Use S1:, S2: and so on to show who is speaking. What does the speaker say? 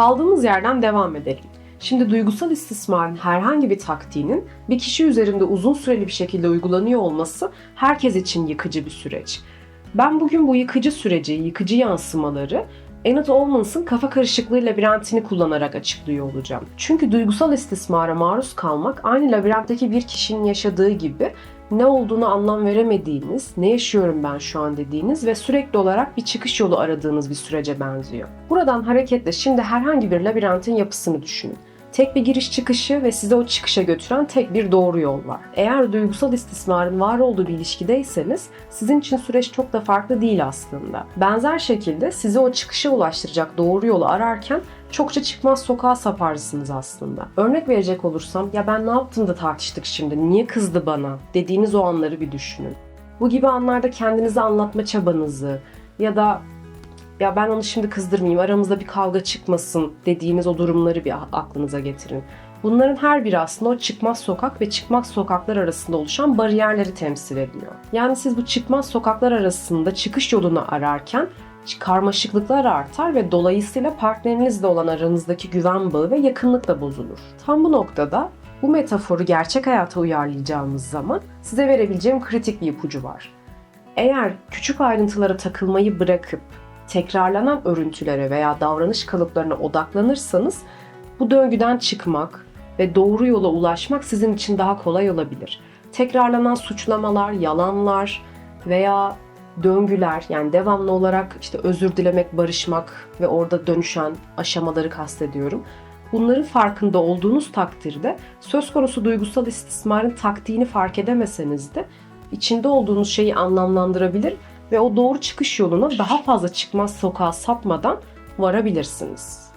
S1: Kaldığımız yerden devam edelim. Şimdi duygusal istismarın herhangi bir taktiğinin bir kişi üzerinde uzun süreli bir şekilde uygulanıyor olması herkes için yıkıcı bir süreç. Ben bugün bu yıkıcı süreci, yıkıcı yansımaları Enid Olmans'ın kafa karışıklığı labirentini kullanarak açıklıyor olacağım. Çünkü duygusal istismara maruz kalmak aynı labirentteki bir kişinin yaşadığı gibi ne olduğunu anlam veremediğiniz, ne yaşıyorum ben şu an dediğiniz ve sürekli olarak bir çıkış yolu aradığınız bir sürece benziyor. Buradan hareketle şimdi herhangi bir labirentin yapısını düşünün. Tek bir giriş çıkışı ve sizi o çıkışa götüren tek bir doğru yol var. Eğer duygusal istismarın var olduğu bir ilişkideyseniz sizin için süreç çok da farklı değil aslında. Benzer şekilde sizi o çıkışa ulaştıracak doğru yolu ararken çokça çıkmaz sokağa saparsınız aslında. Örnek verecek olursam ya ben ne yaptım da tartıştık şimdi niye kızdı bana dediğiniz o anları bir düşünün. Bu gibi anlarda kendinizi anlatma çabanızı ya da ya ben onu şimdi kızdırmayayım, aramızda bir kavga çıkmasın dediğiniz o durumları bir aklınıza getirin. Bunların her biri aslında o çıkmaz sokak ve çıkmaz sokaklar arasında oluşan bariyerleri temsil ediyor. Yani siz bu çıkmaz sokaklar arasında çıkış yolunu ararken karmaşıklıklar artar ve dolayısıyla partnerinizle olan aranızdaki güven bağı ve yakınlık da bozulur. Tam bu noktada bu metaforu gerçek hayata uyarlayacağımız zaman size verebileceğim kritik bir ipucu var. Eğer küçük ayrıntılara takılmayı bırakıp tekrarlanan örüntülere veya davranış kalıplarına odaklanırsanız bu döngüden çıkmak ve doğru yola ulaşmak sizin için daha kolay olabilir. Tekrarlanan suçlamalar, yalanlar veya döngüler yani devamlı olarak işte özür dilemek, barışmak ve orada dönüşen aşamaları kastediyorum. Bunların farkında olduğunuz takdirde söz konusu duygusal istismarın taktiğini fark edemeseniz de içinde olduğunuz şeyi anlamlandırabilir ve o doğru çıkış yoluna daha fazla çıkmaz sokağa sapmadan varabilirsiniz.